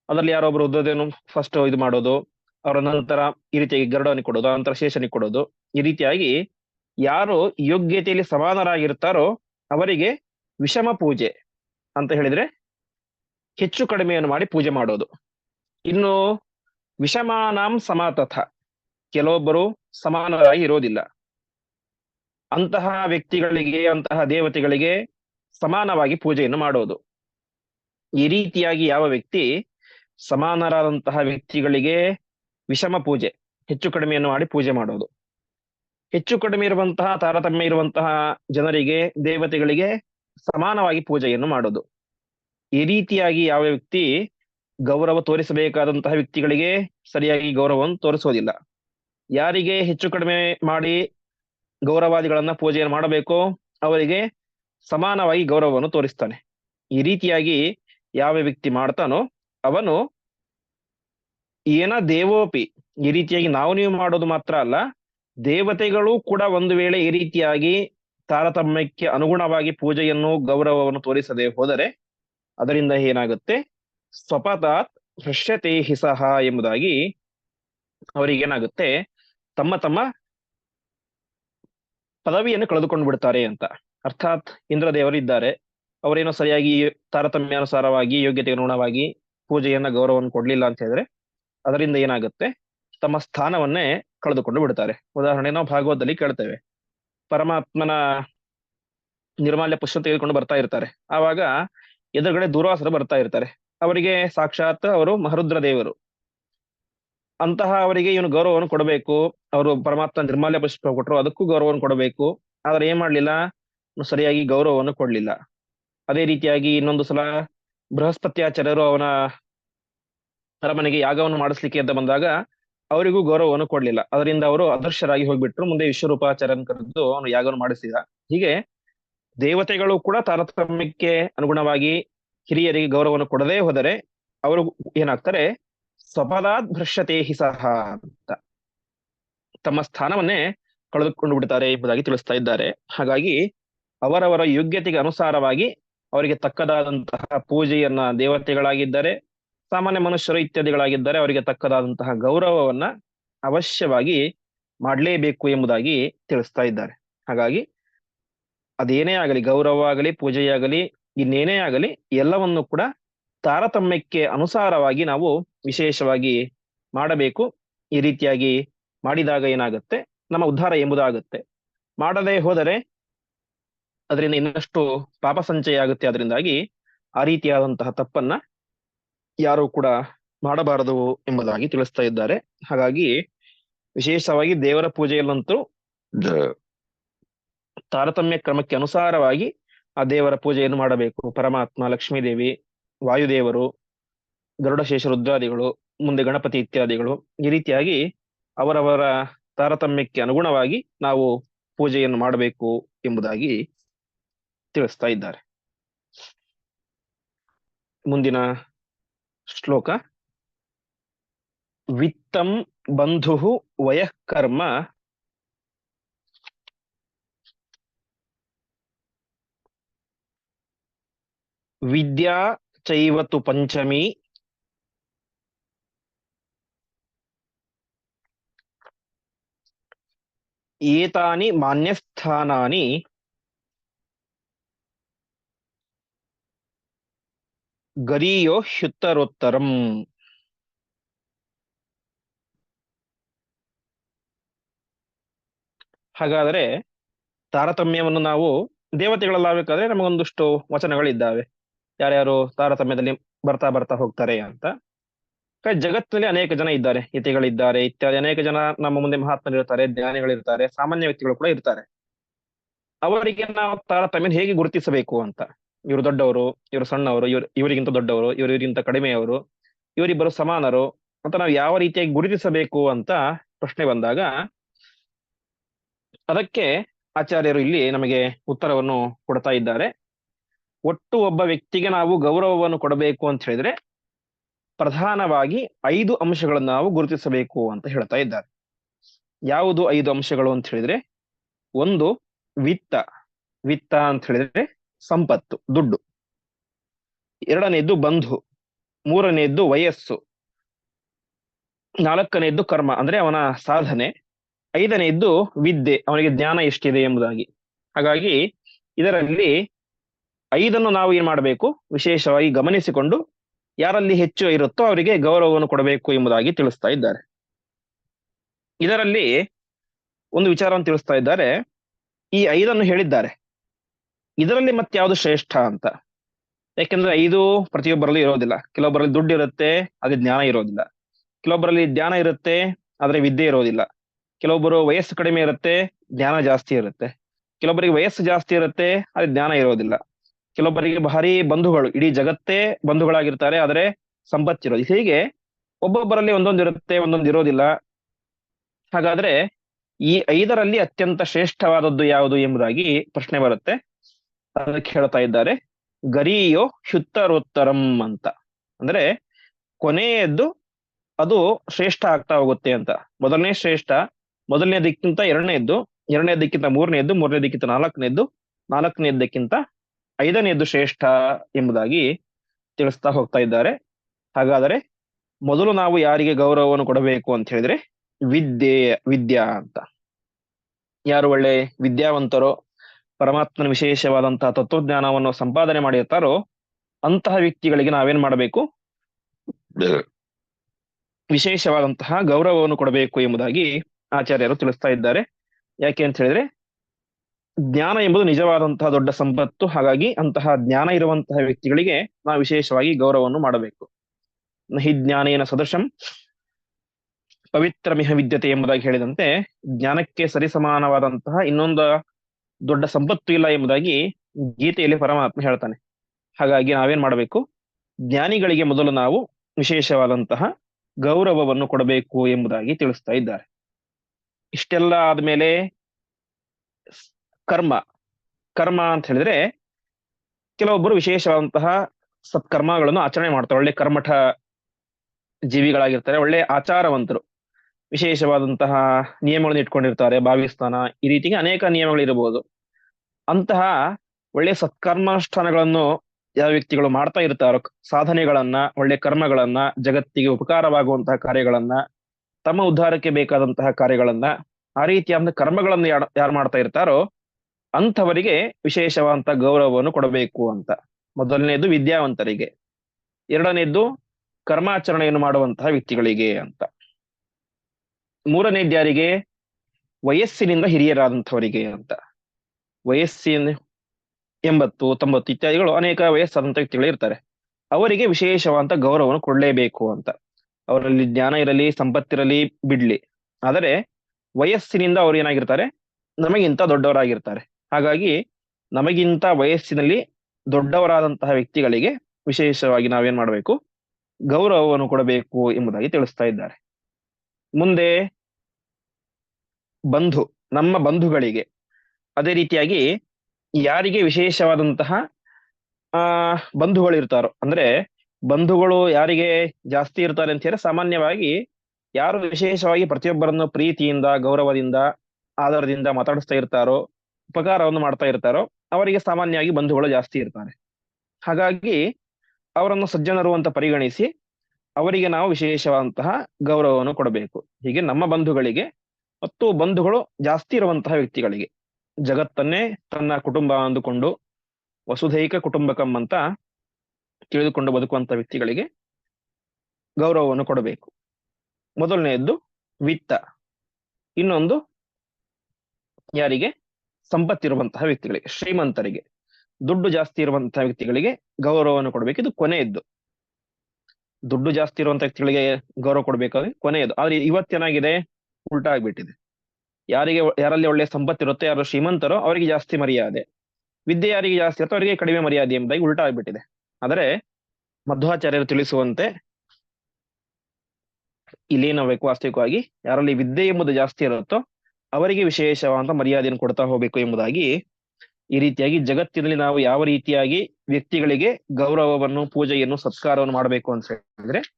ಅದರಲ್ಲಿ ಯಾರೊಬ್ರು ರುದ್ರದೇನು ಫಸ್ಟ್ ಇದು ಮಾಡೋದು, ಅವರ ನಂತರ ಈ ರೀತಿಯಾಗಿ ಗರುಡನಿಗೆ ಕೊಡೋದು ಅಂತರ ಶೇಷನಿಗೆ ಕೊಡೋದು. ಈ ರೀತಿಯಾಗಿ ಯಾರು ಯೋಗ್ಯತೆಯಲ್ಲಿ ಸಮಾನರಾಗಿರ್ತಾರೋ ಅವರಿಗೆ ವಿಷಮ ಪೂಜೆ ಅಂತ ಹೇಳಿದ್ರೆ ಹೆಚ್ಚು ಕಡಿಮೆಯನ್ನು ಮಾಡಿ ಪೂಜೆ ಮಾಡೋದು. ಇನ್ನು ವಿಷಮಾನಾಂ ಸಮಾತಥ. ಕೆಲವೊಬ್ಬರು ಸಮಾನರಾಗಿ ಇರೋದಿಲ್ಲ. ಅಂತಹ ವ್ಯಕ್ತಿಗಳಿಗೆ, ಅಂತಹ ದೇವತೆಗಳಿಗೆ ಸಮಾನವಾಗಿ ಪೂಜೆಯನ್ನು ಮಾಡೋದು. ಈ ರೀತಿಯಾಗಿ ಯಾವ ವ್ಯಕ್ತಿ ಸಮಾನರಾದಂತಹ ವ್ಯಕ್ತಿಗಳಿಗೆ ವಿಷಮ ಪೂಜೆ, ಹೆಚ್ಚು ಕಡಿಮೆಯನ್ನು ಮಾಡಿ ಪೂಜೆ ಮಾಡೋದು. ಹೆಚ್ಚು ಕಡಿಮೆ ಇರುವಂತಹ, ತಾರತಮ್ಯ ಇರುವಂತಹ ಜನರಿಗೆ, ದೇವತೆಗಳಿಗೆ ಸಮಾನವಾಗಿ ಪೂಜೆಯನ್ನು ಮಾಡೋದು. ಈ ರೀತಿಯಾಗಿ ಯಾವ ವ್ಯಕ್ತಿ ಗೌರವ ತೋರಿಸಬೇಕಾದಂತಹ ವ್ಯಕ್ತಿಗಳಿಗೆ ಸರಿಯಾಗಿ ಗೌರವವನ್ನು ತೋರಿಸೋದಿಲ್ಲ. ಯಾರಿಗೆ ಹೆಚ್ಚು ಕಡಿಮೆ ಮಾಡಿ ಗೌರವಾದಿಗಳನ್ನ ಪೂಜೆಯನ್ನು ಮಾಡಬೇಕು, ಅವರಿಗೆ ಸಮಾನವಾಗಿ ಗೌರವವನ್ನು ತೋರಿಸ್ತಾನೆ. ಈ ರೀತಿಯಾಗಿ ಯಾವ ವ್ಯಕ್ತಿ ಮಾಡ್ತಾನೋ, ಅವನು ಏನ ದೇವೋಪಿ, ಈ ರೀತಿಯಾಗಿ ನಾವು ನೀವು ಮಾಡೋದು ಮಾತ್ರ ಅಲ್ಲ ದೇವತೆಗಳು ಕೂಡ ಒಂದು ವೇಳೆ ಈ ರೀತಿಯಾಗಿ ತಾರತಮ್ಯಕ್ಕೆ ಅನುಗುಣವಾಗಿ ಪೂಜೆಯನ್ನು ಗೌರವವನ್ನು ತೋರಿಸದೆ ಹೋದರೆ ಅದರಿಂದ ಏನಾಗುತ್ತೆ? ಸ್ವಪತಾತ್ ಹೃಷ್ಯತೆ ಹಿಸಹ ಎಂಬುದಾಗಿ ಅವರಿಗೇನಾಗುತ್ತೆ ತಮ್ಮ ತಮ್ಮ ಪದವಿಯನ್ನು ಕಳೆದುಕೊಂಡು ಬಿಡ್ತಾರೆ ಅಂತ. ಅರ್ಥಾತ್ ಇಂದ್ರದೇವರು ಇದ್ದಾರೆ. ಅವರೇನೋ ಸರಿಯಾಗಿ ತಾರತಮ್ಯಾನುಸಾರವಾಗಿ ಯೋಗ್ಯತೆಗೆ ಅನುಗುಣವಾಗಿ ಪೂಜೆಯನ್ನ ಗೌರವವನ್ನು ಕೊಡ್ಲಿಲ್ಲ ಅಂತ ಹೇಳಿದ್ರೆ ಅದರಿಂದ ಏನಾಗುತ್ತೆ? ತಮ್ಮ ಸ್ಥಾನವನ್ನೇ ಕಳೆದುಕೊಂಡು ಬಿಡ್ತಾರೆ ಉದಾಹರಣೆ ನಾವು ಭಾಗವತದಲ್ಲಿ ಕೇಳ್ತೇವೆ. ಪರಮಾತ್ಮನ ನಿರ್ಮಾಲ್ಯ ಪುಷ್ಪ ತೆಗೆದುಕೊಂಡು ಬರ್ತಾ ಇರ್ತಾರೆ. ಆವಾಗ ಎದುರುಗಡೆ ದೂರ್ವಾಸರು ಬರ್ತಾ ಇರ್ತಾರೆ. ಅವರಿಗೆ ಸಾಕ್ಷಾತ್ ಅವರು ಮಹರುದ್ರ ದೇವರು. ಅಂತಹ ಅವರಿಗೆ ಇವನು ಗೌರವವನ್ನು ಕೊಡಬೇಕು. ಅವರು ಪರಮಾತ್ಮ ನಿರ್ಮಾಲ್ಯ ಪುಷ್ಪ ಕೊಟ್ಟರು, ಅದಕ್ಕೂ ಗೌರವವನ್ನು ಕೊಡಬೇಕು. ಆದ್ರೆ ಏನ್ ಮಾಡ್ಲಿಲ್ಲ? ಸರಿಯಾಗಿ ಗೌರವವನ್ನು ಕೊಡ್ಲಿಲ್ಲ. ಅದೇ ರೀತಿಯಾಗಿ ಇನ್ನೊಂದು ಸಲ ಬೃಹಸ್ಪತ್ಯಾಚಾರ್ಯರು ಅವನ ಅರಮನೆಗೆ ಯಾಗವನ್ನು ಮಾಡಿಸ್ಲಿಕ್ಕೆ ಅಂತ ಬಂದಾಗ ಅವರಿಗೂ ಗೌರವವನ್ನು ಕೊಡ್ಲಿಲ್ಲ. ಅದರಿಂದ ಅವರು ಅದೃಶ್ಯರಾಗಿ ಹೋಗ್ಬಿಟ್ರು. ಮುಂದೆ ವಿಶ್ವರೂಪಾಚಾರ್ಯನ್ ಕರೆದು ಅವನು ಯಾಗವನ್ನು ಮಾಡಿಸಿದ. ಹೀಗೆ ದೇವತೆಗಳು ಕೂಡ ತಾರತಮ್ಯಕ್ಕೆ ಅನುಗುಣವಾಗಿ ಹಿರಿಯರಿಗೆ ಗೌರವವನ್ನು ಕೊಡದೇ ಹೋದರೆ ಅವರು ಏನಾಗ್ತಾರೆ? ಸ್ವಪದಾತ್ ಭ್ರಶ್ಯತೆ ಹಿ ಸಹ ಅಂತ ತಮ್ಮ ಸ್ಥಾನವನ್ನೇ ಕಳೆದುಕೊಂಡು ಬಿಡ್ತಾರೆ ಎಂಬುದಾಗಿ ತಿಳಿಸ್ತಾ ಇದ್ದಾರೆ. ಹಾಗಾಗಿ ಅವರವರ ಯೋಗ್ಯತೆಗೆ ಅನುಸಾರವಾಗಿ ಅವರಿಗೆ ತಕ್ಕದಾದಂತಹ ಪೂಜೆಯನ್ನ ದೇವತೆಗಳಾಗಿದ್ದರೆ. ಸಾಮಾನ್ಯ ಮನುಷ್ಯರು ಇತ್ಯಾದಿಗಳಾಗಿದ್ದರೆ ಅವರಿಗೆ ತಕ್ಕದಾದಂತಹ ಗೌರವವನ್ನ ಅವಶ್ಯವಾಗಿ ಮಾಡಲೇಬೇಕು ಎಂಬುದಾಗಿ ತಿಳಿಸ್ತಾ ಇದ್ದಾರೆ. ಹಾಗಾಗಿ ಅದೇನೇ ಆಗಲಿ, ಗೌರವ ಆಗಲಿ ಪೂಜೆಯಾಗಲಿ ಇನ್ನೇನೇ ಆಗಲಿ, ಎಲ್ಲವನ್ನು ಕೂಡ ತಾರತಮ್ಯಕ್ಕೆ ಅನುಸಾರವಾಗಿ ನಾವು ವಿಶೇಷವಾಗಿ ಮಾಡಬೇಕು. ಈ ರೀತಿಯಾಗಿ ಮಾಡಿದಾಗ ಏನಾಗುತ್ತೆ? ನಮ್ಮ ಉದ್ಧಾರ ಎಂಬುದಾಗುತ್ತೆ. ಮಾಡದೇ ಹೋದರೆ ಅದರಿಂದ ಇನ್ನಷ್ಟು ಪಾಪ ಸಂಚಯ ಆಗುತ್ತೆ. ಅದರಿಂದಾಗಿ ಆ ರೀತಿಯಾದಂತಹ ತಪ್ಪನ್ನ ಯಾರು ಕೂಡ ಮಾಡಬಾರದು ಎಂಬುದಾಗಿ ತಿಳಿಸ್ತಾ ಇದ್ದಾರೆ. ಹಾಗಾಗಿ ವಿಶೇಷವಾಗಿ ದೇವರ ಪೂಜೆಯಲ್ಲಂತೂ ತಾರತಮ್ಯ ಕ್ರಮಕ್ಕೆ ಅನುಸಾರವಾಗಿ ಆ ದೇವರ ಪೂಜೆಯನ್ನು ಮಾಡಬೇಕು. ಪರಮಾತ್ಮ, ಲಕ್ಷ್ಮೀದೇವಿ, ವಾಯುದೇವರು ಗರುಡ ಶೇಷ ರುದ್ರಾದಿಗಳು ಮುಂದೆ ಗಣಪತಿ ಇತ್ಯಾದಿಗಳು ಈ ರೀತಿಯಾಗಿ ಅವರವರ ತಾರತಮ್ಯಕ್ಕೆ ಅನುಗುಣವಾಗಿ ನಾವು ಪೂಜೆಯನ್ನು ಮಾಡಬೇಕು ಎಂಬುದಾಗಿ ತಿಳಿಸ್ತಾ ಇದ್ದಾರೆ. ಮುಂದಿನ ಶ್ಲೋಕ ವಿತ್ತಂ ಬಂಧು ವಯಃಕರ್ಮ ವಿದ್ಯಾ ಚೈವತು ಪಂಚಮಿ ಏತಾನಿ ಮಾನ್ಯಸ್ಥಾನಾನಿ ಗರೀಯೋ ಹ್ಯುತ್ತರೋತ್ತರಂ ಹಾಗಾದರೆ ತಾರತಮ್ಯವನ್ನು ನಾವು ದೇವತೆಗಳಲ್ಲಾಗಬೇಕಾದ್ರೆ ನಮಗೊಂದಿಷ್ಟು ವಚನಗಳಿದ್ದಾವೆ. ಯಾರ್ಯಾರು ತಾರತಮ್ಯದಲ್ಲಿ ಬರ್ತಾ ಬರ್ತಾ ಹೋಗ್ತಾರೆ ಅಂತ. ಜಗತ್ತಿನಲ್ಲಿ ಅನೇಕ ಜನ ಇದ್ದಾರೆ, ಯತಿಗಳಿದ್ದಾರೆ, ಇತ್ಯಾದಿ ಅನೇಕ ಜನ ನಮ್ಮ ಮುಂದೆ ಮಹಾತ್ಮರಿರ್ತಾರೆ, ಜ್ಞಾನಿಗಳಿರ್ತಾರೆ, ಸಾಮಾನ್ಯ ವ್ಯಕ್ತಿಗಳು ಕೂಡ ಇರ್ತಾರೆ. ಅವರಿಗೆ ನಾವು ತಾರತಮ್ಯ ಹೇಗೆ ಗುರುತಿಸಬೇಕು ಅಂತ. ಇವರು ದೊಡ್ಡವರು, ಇವರು ಸಣ್ಣವರು, ಇವರು, ಇವರಿಗಿಂತ ದೊಡ್ಡವರು ಇವರು ಇವರಿಗಿಂತ ಕಡಿಮೆಯವರು, ಇವರಿಬ್ಬರು ಸಮಾನರು ಅಂತ ನಾವು ಯಾವ ರೀತಿಯಾಗಿ ಗುರುತಿಸಬೇಕು ಅಂತ ಪ್ರಶ್ನೆ ಬಂದಾಗ ಅದಕ್ಕೆ ಆಚಾರ್ಯರು ಇಲ್ಲಿ ನಮಗೆ ಉತ್ತರವನ್ನು ಕೊಡ್ತಾ ಇದ್ದಾರೆ. ಒಟ್ಟು ಒಬ್ಬ ವ್ಯಕ್ತಿಗೆ ನಾವು ಗೌರವವನ್ನು ಕೊಡಬೇಕು ಅಂತ ಹೇಳಿದ್ರೆ ಪ್ರಧಾನವಾಗಿ ಐದು ಅಂಶಗಳನ್ನು ನಾವು ಗುರುತಿಸಬೇಕು ಅಂತ ಹೇಳ್ತಾ ಇದ್ದಾರೆ. ಯಾವುದು ಐದು ಅಂಶಗಳು ಅಂತ ಹೇಳಿದ್ರೆ? ಒಂದು, ವಿತ್ತ. ವಿತ್ತ ಅಂತ ಹೇಳಿದ್ರೆ ಸಂಪತ್ತು, ದುಡ್ಡು. ಎರಡನೆಯದ್ದು ಬಂಧು ಮೂರನೆಯದ್ದು ವಯಸ್ಸು ನಾಲ್ಕನೆಯದ್ದು ಕರ್ಮ, ಅಂದ್ರೆ ಅವನ ಸಾಧನೆ. ಐದನೆಯದ್ದು ವಿದ್ಯೆ, ಅವನಿಗೆ ಜ್ಞಾನ ಎಷ್ಟಿದೆ ಎಂಬುದಾಗಿ. ಹಾಗಾಗಿ ಇದರಲ್ಲಿ ಐದನ್ನು ನಾವು ಏನ್ ಮಾಡಬೇಕು? ವಿಶೇಷವಾಗಿ ಗಮನಿಸಿಕೊಂಡು ಯಾರಲ್ಲಿ ಹೆಚ್ಚು ಇರುತ್ತೋ ಅವರಿಗೆ ಗೌರವವನ್ನು ಕೊಡಬೇಕು ಎಂಬುದಾಗಿ ತಿಳಿಸ್ತಾ ಇದ್ದಾರೆ. ಇದರಲ್ಲಿ ಒಂದು ವಿಚಾರವನ್ನು ತಿಳಿಸ್ತಾ ಇದ್ದಾರೆ. ಈ ಐದನ್ನು ಹೇಳಿದ್ದಾರೆ. ಇದರಲ್ಲಿ ಮತ್ತೆ ಯಾವ್ದು ಶ್ರೇಷ್ಠ ಅಂತ? ಯಾಕೆಂದ್ರೆ ಐದು ಪ್ರತಿಯೊಬ್ಬರಲ್ಲಿ ಇರೋದಿಲ್ಲ. ಕೆಲವೊಬ್ಬರಲ್ಲಿ ದುಡ್ಡು ಇರುತ್ತೆ ಅದೇ ಜ್ಞಾನ ಇರೋದಿಲ್ಲ. ಕೆಲವೊಬ್ಬರಲ್ಲಿ ಜ್ಞಾನ ಇರುತ್ತೆ, ಆದ್ರೆ ವಿದ್ಯೆ ಇರೋದಿಲ್ಲ. ಕೆಲವೊಬ್ಬರು ವಯಸ್ಸು ಕಡಿಮೆ ಇರುತ್ತೆ ಜ್ಞಾನ ಜಾಸ್ತಿ ಇರುತ್ತೆ. ಕೆಲವೊಬ್ಬರಿಗೆ ವಯಸ್ಸು ಜಾಸ್ತಿ ಇರುತ್ತೆ ಅದೇ ಜ್ಞಾನ ಇರೋದಿಲ್ಲ. ಕೆಲವೊಬ್ಬರಿಗೆ ಭಾರಿ ಬಂಧುಗಳು, ಇಡೀ ಜಗತ್ತೇ ಬಂಧುಗಳಾಗಿರ್ತಾರೆ, ಆದ್ರೆ ಸಂಪತ್ತಿರೋದು ಹೀಗೆ ಒಬ್ಬೊಬ್ಬರಲ್ಲಿ ಒಂದೊಂದು ಇರುತ್ತೆ, ಒಂದೊಂದು ಇರೋದಿಲ್ಲ. ಹಾಗಾದ್ರೆ ಈ ಐದರಲ್ಲಿ ಅತ್ಯಂತ ಶ್ರೇಷ್ಠವಾದದ್ದು ಯಾವುದು ಎಂಬುದಾಗಿ ಪ್ರಶ್ನೆ ಬರುತ್ತೆ. ಅದಕ್ಕೆ ಹೇಳ್ತಾ ಇದ್ದಾರೆ, ಗರಿಯೋ ಶುತ್ತರೋತ್ತರಂ ಅಂತ. ಅಂದ್ರೆ ಕೊನೆಯದ್ದು ಅದು ಶ್ರೇಷ್ಠ ಆಗ್ತಾ ಹೋಗುತ್ತೆ ಅಂತ. ಮೊದಲನೇ ಶ್ರೇಷ್ಠ, ಮೊದಲನೇದಕ್ಕಿಂತ ಎರಡನೇದ್ದು, ಎರಡನೇದಕ್ಕಿಂತ ಮೂರನೇದ್ದು, ಮೂರನೇದಕ್ಕಿಂತ ನಾಲ್ಕನೇದ್ದು, ನಾಲ್ಕನೇದಕ್ಕಿಂತ ಐದನೇದ್ದು ಶ್ರೇಷ್ಠ ಎಂಬುದಾಗಿ ತಿಳಿಸ್ತಾ ಹೋಗ್ತಾ ಇದ್ದಾರೆ. ಹಾಗಾದರೆ ಮೊದಲು ನಾವು ಯಾರಿಗೆ ಗೌರವವನ್ನು ಕೊಡಬೇಕು ಅಂತ ಹೇಳಿದ್ರೆ ವಿದ್ಯೆ, ವಿದ್ಯಾ ಅಂತ. ಯಾರು ಒಳ್ಳೆ ವಿದ್ಯಾವಂತರೋ ಪರಮಾತ್ಮನ ವಿಶೇಷವಾದಂತಹ ತತ್ವಜ್ಞಾನವನ್ನು ಸಂಪಾದನೆ ಮಾಡಿರ್ತಾರೋ ಅಂತಹ ವ್ಯಕ್ತಿಗಳಿಗೆ ನಾವೇನ್ ಮಾಡಬೇಕು? ವಿಶೇಷವಾದಂತಹ ಗೌರವವನ್ನು ಕೊಡಬೇಕು ಎಂಬುದಾಗಿ ಆಚಾರ್ಯರು ತಿಳಿಸ್ತಾ ಇದ್ದಾರೆ. ಯಾಕೆ ಅಂತ ಹೇಳಿದ್ರೆ ಜ್ಞಾನ ಎಂಬುದು ನಿಜವಾದಂತಹ ದೊಡ್ಡ ಸಂಪತ್ತು. ಹಾಗಾಗಿ ಅಂತಹ ಜ್ಞಾನ ಇರುವಂತಹ ವ್ಯಕ್ತಿಗಳಿಗೆ ನಾವು ವಿಶೇಷವಾಗಿ ಗೌರವವನ್ನು ಮಾಡಬೇಕು. ನಹಿ ಜ್ಞಾನೇನ ಸದೃಶಂ ಪವಿತ್ರ ಮಿಹ ವಿದ್ಯತೆ ಎಂಬುದಾಗಿ ಹೇಳಿದಂತೆ ಜ್ಞಾನಕ್ಕೆ ಸರಿಸಮಾನವಾದಂತಹ ಇನ್ನೊಂದು ದೊಡ್ಡ ಸಂಪತ್ತು ಇಲ್ಲ ಎಂಬುದಾಗಿ ಗೀತೆಯಲ್ಲಿ ಪರಮಾತ್ಮ ಹೇಳ್ತಾನೆ. ಹಾಗಾಗಿ ನಾವೇನ್ ಮಾಡಬೇಕು? ಜ್ಞಾನಿಗಳಿಗೆ ಮೊದಲು ನಾವು ವಿಶೇಷವಾದಂತಹ ಗೌರವವನ್ನು ಕೊಡಬೇಕು ಎಂಬುದಾಗಿ ತಿಳಿಸ್ತಾ ಇದ್ದಾರೆ. ಇಷ್ಟೆಲ್ಲ ಆದ್ಮೇಲೆ ಕರ್ಮ. ಕರ್ಮ ಅಂತ ಹೇಳಿದ್ರೆ ಕೆಲವೊಬ್ಬರು ವಿಶೇಷವಾದಂತಹ ಸತ್ಕರ್ಮಗಳನ್ನು ಆಚರಣೆ ಮಾಡ್ತಾರೆ. ಒಳ್ಳೆ ಕರ್ಮಠ ಜೀವಿಗಳಾಗಿರ್ತಾರೆ. ಒಳ್ಳೆ ಆಚಾರವಂತರು. ವಿಶೇಷವಾದಂತಹ ನಿಯಮಗಳನ್ನು ಇಟ್ಕೊಂಡಿರ್ತಾರೆ. ಭಾವಿಸ್ತಾನ ಈ ರೀತಿಗೆ ಅನೇಕ ನಿಯಮಗಳು ಇರಬಹುದು ಅಂತಹ ಒಳ್ಳೆ ಸತ್ಕರ್ಮಾನುಷ್ಠಾನಗಳನ್ನು ಯಾವ ವ್ಯಕ್ತಿಗಳು ಮಾಡ್ತಾ ಇರ್ತಾರೋ, ಸಾಧನೆಗಳನ್ನ, ಒಳ್ಳೆ ಕರ್ಮಗಳನ್ನ, ಜಗತ್ತಿಗೆ ಉಪಕಾರವಾಗುವಂತಹ ಕಾರ್ಯಗಳನ್ನ, ತಮ್ಮ ಉದ್ಧಾರಕ್ಕೆ ಬೇಕಾದಂತಹ ಕಾರ್ಯಗಳನ್ನ, ಆ ರೀತಿಯಾದ ಕರ್ಮಗಳನ್ನು ಯಾರು ಮಾಡ್ತಾ ಇರ್ತಾರೋ, ಅಂಥವರಿಗೆ ವಿಶೇಷವಾದಂತ ಗೌರವವನ್ನು ಕೊಡಬೇಕು ಅಂತ. ಮೊದಲನೇದು ವಿದ್ಯಾವಂತರಿಗೆ. ಎರಡನೇದ್ದು ಕರ್ಮಾಚರಣೆಯನ್ನು ಮಾಡುವಂತಹ ವ್ಯಕ್ತಿಗಳಿಗೆ ಅಂತ. ಮೂರನೇದ್ಯಾರಿಗೆ, ವಯಸ್ಸಿನಿಂದ ಹಿರಿಯರಾದಂಥವರಿಗೆ ಅಂತ. ವಯಸ್ಸಿನ ಎಂಬತ್ತು, ತೊಂಬತ್ತು ಇತ್ಯಾದಿಗಳು ಅನೇಕ ವಯಸ್ಸಾದಂತ ವ್ಯಕ್ತಿಗಳು ಇರ್ತಾರೆ ಅವರಿಗೆ ವಿಶೇಷವಾದಂತ ಗೌರವವನ್ನು ಕೊಡಲೇಬೇಕು ಅಂತ. ಅವರಲ್ಲಿ ಜ್ಞಾನ ಇರಲಿ, ಸಂಪತ್ತಿರಲಿ, ಬಿಡ್ಲಿ. ಆದರೆ ವಯಸ್ಸಿನಿಂದ ಅವ್ರು ಏನಾಗಿರ್ತಾರೆ? ನಮಗಿಂತ ದೊಡ್ಡವರಾಗಿರ್ತಾರೆ. ಹಾಗಾಗಿ ನಮಗಿಂತ ವಯಸ್ಸಿನಲ್ಲಿ ದೊಡ್ಡವರಾದಂತಹ ವ್ಯಕ್ತಿಗಳಿಗೆ ವಿಶೇಷವಾಗಿ ನಾವೇನ್ ಮಾಡಬೇಕು? ಗೌರವವನ್ನು ಕೊಡಬೇಕು ಎಂಬುದಾಗಿ ತಿಳಿಸ್ತಾ ಇದ್ದಾರೆ. ಮುಂದೆ ಬಂಧು, ನಮ್ಮ ಬಂಧುಗಳಿಗೆ ಅದೇ ರೀತಿಯಾಗಿ ಯಾರಿಗೆ ವಿಶೇಷವಾದಂತಹ, ಆ, ಬಂಧುಗಳು ಇರ್ತಾರೋ, ಅಂದ್ರೆ ಬಂಧುಗಳು ಯಾರಿಗೆ ಜಾಸ್ತಿ ಇರ್ತಾರೆ ಅಂತ ಹೇಳಿದ್ರೆ ಸಾಮಾನ್ಯವಾಗಿ ಯಾರು ವಿಶೇಷವಾಗಿ ಪ್ರತಿಯೊಬ್ಬರನ್ನು ಪ್ರೀತಿಯಿಂದ, ಗೌರವದಿಂದ ಆಧಾರದಿಂದ ಮಾತಾಡಿಸ್ತಾ ಇರ್ತಾರೋ, ಉಪಕಾರವನ್ನು ಮಾಡ್ತಾ ಇರ್ತಾರೋ, ಅವರಿಗೆ ಸಾಮಾನ್ಯವಾಗಿ ಬಂಧುಗಳು ಜಾಸ್ತಿ ಇರ್ತಾರೆ. ಹಾಗಾಗಿ ಅವರನ್ನು ಸಜ್ಜನರು ಅಂತ ಪರಿಗಣಿಸಿ ಅವರಿಗೆ ನಾವು ವಿಶೇಷವಾದಂತಹ ಗೌರವವನ್ನು ಕೊಡಬೇಕು. ಹೀಗೆ ನಮ್ಮ ಬಂಧುಗಳಿಗೆ ಮತ್ತು ಬಂಧುಗಳು ಜಾಸ್ತಿ ಇರುವಂತಹ ವ್ಯಕ್ತಿಗಳಿಗೆ. ಜಗತ್ತನ್ನೇ ತನ್ನ ಕುಟುಂಬ ಅಂದುಕೊಂಡು ವಸುಧೈಕ ಕುಟುಂಬಕಂ ಅಂತ ತಿಳಿದುಕೊಂಡು ಬದುಕುವಂತ ವ್ಯಕ್ತಿಗಳಿಗೆ ಗೌರವವನ್ನು ಕೊಡಬೇಕು. ಮೊದಲನೆಯದ್ದು ವಿತ್ತ. ಇನ್ನೊಂದು ಯಾರಿಗೆ? ಸಂಪತ್ತಿರುವಂತಹ ವ್ಯಕ್ತಿಗಳಿಗೆ, ಶ್ರೀಮಂತರಿಗೆ. ದುಡ್ಡು ಜಾಸ್ತಿ ಇರುವಂತಹ ವ್ಯಕ್ತಿಗಳಿಗೆ ಗೌರವವನ್ನು ಕೊಡಬೇಕು. ಇದು ಕೊನೆಯದ್ದು. ದುಡ್ಡು ಜಾಸ್ತಿ ಇರುವಂತಹ ವ್ಯಕ್ತಿಗಳಿಗೆ ಗೌರವ ಕೊಡಬೇಕಾದ್ರೆ ಕೊನೆಯದು. ಆದ್ರೆ ಇವತ್ತೇನಾಗಿದೆ ಉಲ್ಟಾ ಆಗ್ಬಿಟ್ಟಿದೆ. ಯಾರಿಗೆ ಯಾರಲ್ಲಿ ಒಳ್ಳೆ ಸಂಪತ್ತಿರುತ್ತೋ, ಯಾರು ಶ್ರೀಮಂತರೋ ಅವರಿಗೆ ಜಾಸ್ತಿ ಮರ್ಯಾದೆ. ವಿದ್ಯೆ ಯಾರಿಗೆ ಜಾಸ್ತಿ ಇರುತ್ತೋ ಅವರಿಗೆ ಕಡಿಮೆ ಮರ್ಯಾದೆ ಎಂಬುದಾಗಿ ಉಲ್ಟಾ ಆಗ್ಬಿಟ್ಟಿದೆ. ಆದರೆ, ಮಧ್ವಾಚಾರ್ಯರು ತಿಳಿಸುವಂತೆ ಇಲ್ಲೇನಾಗಬೇಕು ವಾಸ್ತವಿಕವಾಗಿ ಯಾರಲ್ಲಿ ವಿದ್ಯೆ ಎಂಬುದು ಜಾಸ್ತಿ ಇರುತ್ತೋ ಅವರಿಗೆ ವಿಶೇಷವಾದ ಮರ್ಯಾದೆಯನ್ನು ಕೊಡ್ತಾ ಹೋಗಬೇಕು ಎಂಬುದಾಗಿ ಈ ರೀತಿಯಾಗಿ ಜಗತ್ತಿನಲ್ಲಿ ನಾವು ಯಾವ ರೀತಿಯಾಗಿ ವ್ಯಕ್ತಿಗಳಿಗೆ ಗೌರವವನ್ನು, ಪೂಜೆಯನ್ನು, ಸತ್ಕಾರವನ್ನು ಮಾಡಬೇಕು ಅಂತ ಹೇಳಿದ್ರೆ,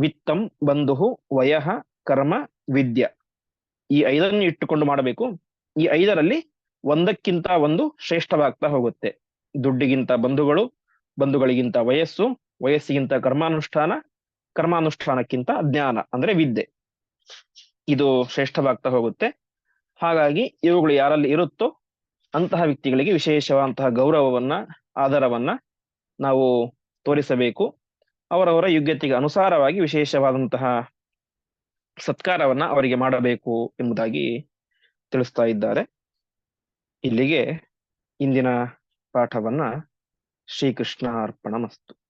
ವಿತ್ತಂ ಬಂಧು ವಯಃ ಕರ್ಮ ವಿದ್ಯ. ಈ ಐದನ್ನು ಇಟ್ಟುಕೊಂಡು ಮಾಡಬೇಕು. ಈ ಐದರಲ್ಲಿ ಒಂದಕ್ಕಿಂತ ಒಂದು ಶ್ರೇಷ್ಠವಾಗ್ತಾ ಹೋಗುತ್ತೆ. ದುಡ್ಡಿಗಿಂತ ಬಂಧುಗಳು, ಬಂಧುಗಳಿಗಿಂತ ವಯಸ್ಸು, ವಯಸ್ಸಿಗಿಂತ ಕರ್ಮಾನುಷ್ಠಾನ, ಕರ್ಮಾನುಷ್ಠಾನಕ್ಕಿಂತ ಜ್ಞಾನ, ಅಂದ್ರೆ ವಿದ್ಯೆ. ಇದು ಶ್ರೇಷ್ಠವಾಗ್ತಾ ಹೋಗುತ್ತೆ. ಹಾಗಾಗಿ ಇವುಗಳು ಯಾರಲ್ಲಿ ಇರುತ್ತೋ ಅಂತಹ ವ್ಯಕ್ತಿಗಳಿಗೆ ವಿಶೇಷವಾದಂತಹ ಗೌರವವನ್ನ ಆಧಾರವನ್ನ ನಾವು ತೋರಿಸಬೇಕು. ಅವರವರ ಯೋಗ್ಯತೆಗೆ ಅನುಸಾರವಾಗಿ ವಿಶೇಷವಾದಂತಹ ಸತ್ಕಾರವನ್ನ ಅವರಿಗೆ ಮಾಡಬೇಕು ಎಂಬುದಾಗಿ ತಿಳಿಸ್ತಾ ಇದ್ದಾರೆ. ಇಲ್ಲಿಗೆ ಇಂದಿನ ಪಾಠವನ್ನ ಶ್ರೀಕೃಷ್ಣ ಅರ್ಪಣ ಮಸ್ತು.